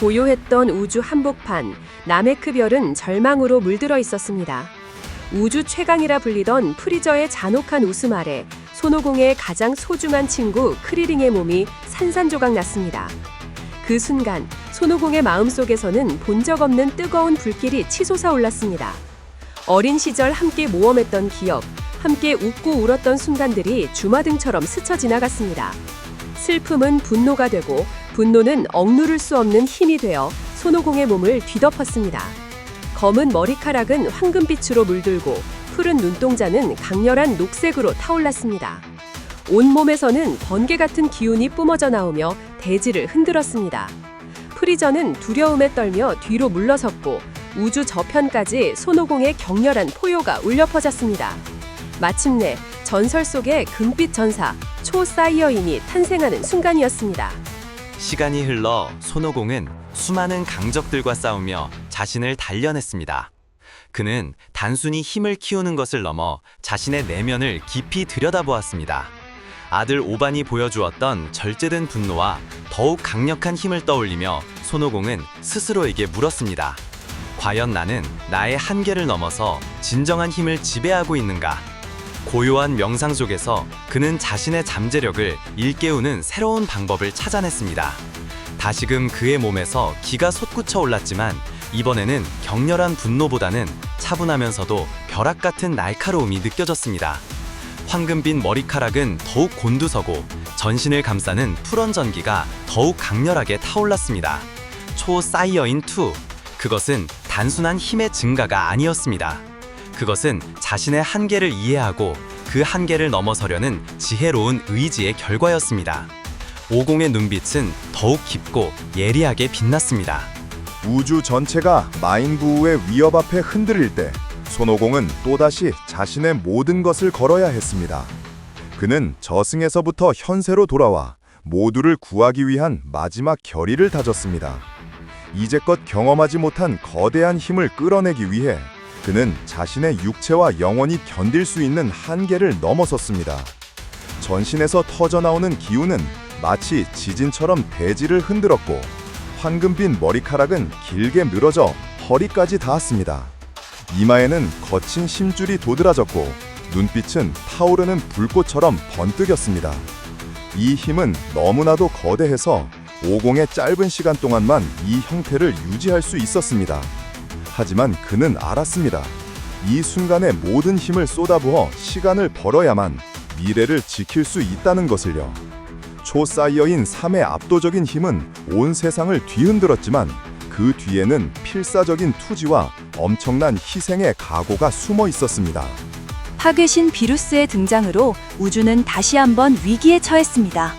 고요했던 우주 한복판, 나메크 별은 절망으로 물들어 있었습니다. 우주 최강이라 불리던 프리저의 잔혹한 웃음 아래 손오공의 가장 소중한 친구 크리링의 몸이 산산조각 났습니다. 그 순간 손오공의 마음속에서는 본 적 없는 뜨거운 불길이 치솟아 올랐습니다. 어린 시절 함께 모험했던 기억, 함께 웃고 울었던 순간들이 주마등처럼 스쳐 지나갔습니다. 슬픔은 분노가 되고 분노는 억누를 수 없는 힘이 되어 손오공의 몸을 뒤덮었습니다. 검은 머리카락은 황금빛으로 물들고 푸른 눈동자는 강렬한 녹색으로 타올랐습니다. 온몸에서는 번개 같은 기운이 뿜어져 나오며 대지를 흔들었습니다. 프리저는 두려움에 떨며 뒤로 물러섰고 우주 저편까지 손오공의 격렬한 포효가 울려 퍼졌습니다. 마침내 전설 속의 금빛 전사 초사이어인이 탄생하는 순간이었습니다. 시간이 흘러 손오공은 수많은 강적들과 싸우며 자신을 단련했습니다. 그는 단순히 힘을 키우는 것을 넘어 자신의 내면을 깊이 들여다보았습니다. 아들 오반이 보여주었던 절제된 분노와 더욱 강력한 힘을 떠올리며 손오공은 스스로에게 물었습니다. 과연 나는 나의 한계를 넘어서 진정한 힘을 지배하고 있는가? 고요한 명상 속에서 그는 자신의 잠재력을 일깨우는 새로운 방법을 찾아냈습니다. 다시금 그의 몸에서 기가 솟구쳐 올랐지만 이번에는 격렬한 분노보다는 차분하면서도 벼락 같은 날카로움이 느껴졌습니다. 황금빛 머리카락은 더욱 곤두서고 전신을 감싸는 푸른 전기가 더욱 강렬하게 타올랐습니다. 초 사이어인 2. 그것은 단순한 힘의 증가가 아니었습니다. 그것은 자신의 한계를 이해하고 그 한계를 넘어서려는 지혜로운 의지의 결과였습니다. 오공의 눈빛은 더욱 깊고 예리하게 빛났습니다. 우주 전체가 마인부우의 위협 앞에 흔들릴 때 손오공은 또다시 자신의 모든 것을 걸어야 했습니다. 그는 저승에서부터 현세로 돌아와 모두를 구하기 위한 마지막 결의를 다졌습니다. 이제껏 경험하지 못한 거대한 힘을 끌어내기 위해 그는 자신의 육체와 영혼이 견딜 수 있는 한계를 넘어섰습니다. 전신에서 터져나오는 기운은 마치 지진처럼 대지를 흔들었고 황금빛 머리카락은 길게 늘어져 허리까지 닿았습니다. 이마에는 거친 심줄이 도드라졌고 눈빛은 타오르는 불꽃처럼 번뜩였습니다. 이 힘은 너무나도 거대해서 오공의 짧은 시간 동안만 이 형태를 유지할 수 있었습니다. 하지만 그는 알았습니다. 이 순간에 모든 힘을 쏟아부어 시간을 벌어야만 미래를 지킬 수 있다는 것을요. 초사이어인 3의 압도적인 힘은 온 세상을 뒤흔들었지만 그 뒤에는 필사적인 투지와 엄청난 희생의 각오가 숨어 있었습니다. 파괴신 비루스의 등장으로 우주는 다시 한번 위기에 처했습니다.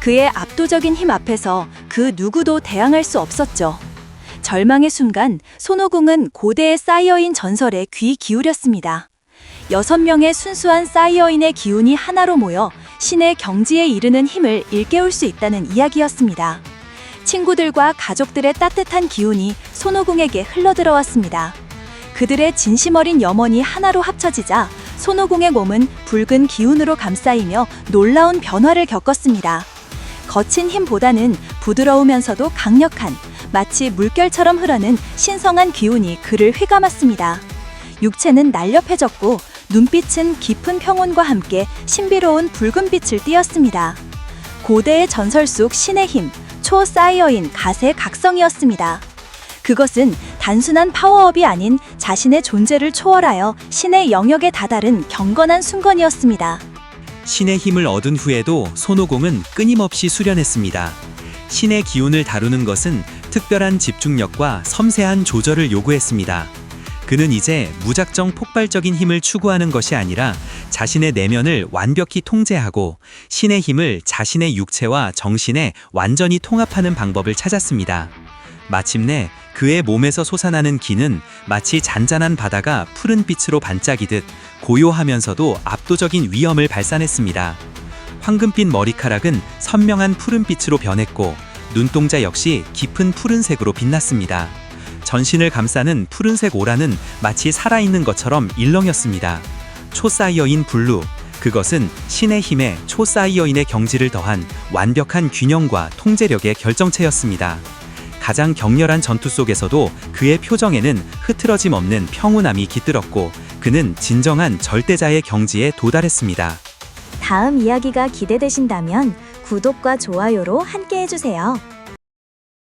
그의 압도적인 힘 앞에서 그 누구도 대항할 수 없었죠. 절망의 순간 손오공은 고대의 사이어인 전설에 귀 기울였습니다. 여섯 명의 순수한 사이어인의 기운이 하나로 모여 신의 경지에 이르는 힘을 일깨울 수 있다는 이야기였습니다. 친구들과 가족들의 따뜻한 기운이 손오공에게 흘러들어왔습니다. 그들의 진심 어린 염원이 하나로 합쳐지자 손오공의 몸은 붉은 기운으로 감싸이며 놀라운 변화를 겪었습니다. 거친 힘보다는 부드러우면서도 강력한 마치 물결처럼 흐르는 신성한 기운이 그를 휘감았습니다. 육체는 날렵해졌고 눈빛은 깊은 평온과 함께 신비로운 붉은 빛을 띠었습니다. 고대의 전설 속 신의 힘, 초사이어인 가세 각성이었습니다. 그것은 단순한 파워업이 아닌 자신의 존재를 초월하여 신의 영역에 다다른 경건한 순간이었습니다. 신의 힘을 얻은 후에도 손오공은 끊임없이 수련했습니다. 신의 기운을 다루는 것은 특별한 집중력과 섬세한 조절을 요구했습니다. 그는 이제 무작정 폭발적인 힘을 추구하는 것이 아니라 자신의 내면을 완벽히 통제하고 신의 힘을 자신의 육체와 정신에 완전히 통합하는 방법을 찾았습니다. 마침내 그의 몸에서 솟아나는 기는 마치 잔잔한 바다가 푸른 빛으로 반짝이듯 고요하면서도 압도적인 위엄을 발산했습니다. 황금빛 머리카락은 선명한 푸른빛으로 변했고 눈동자 역시 깊은 푸른색으로 빛났습니다. 전신을 감싸는 푸른색 오라는 마치 살아있는 것처럼 일렁였습니다. 초사이어인 블루, 그것은 신의 힘에 초사이어인의 경지를 더한 완벽한 균형과 통제력의 결정체였습니다. 가장 격렬한 전투 속에서도 그의 표정에는 흐트러짐 없는 평온함이 깃들었고 그는 진정한 절대자의 경지에 도달했습니다. 다음 이야기가 기대되신다면 구독과 좋아요로 함께 해주세요.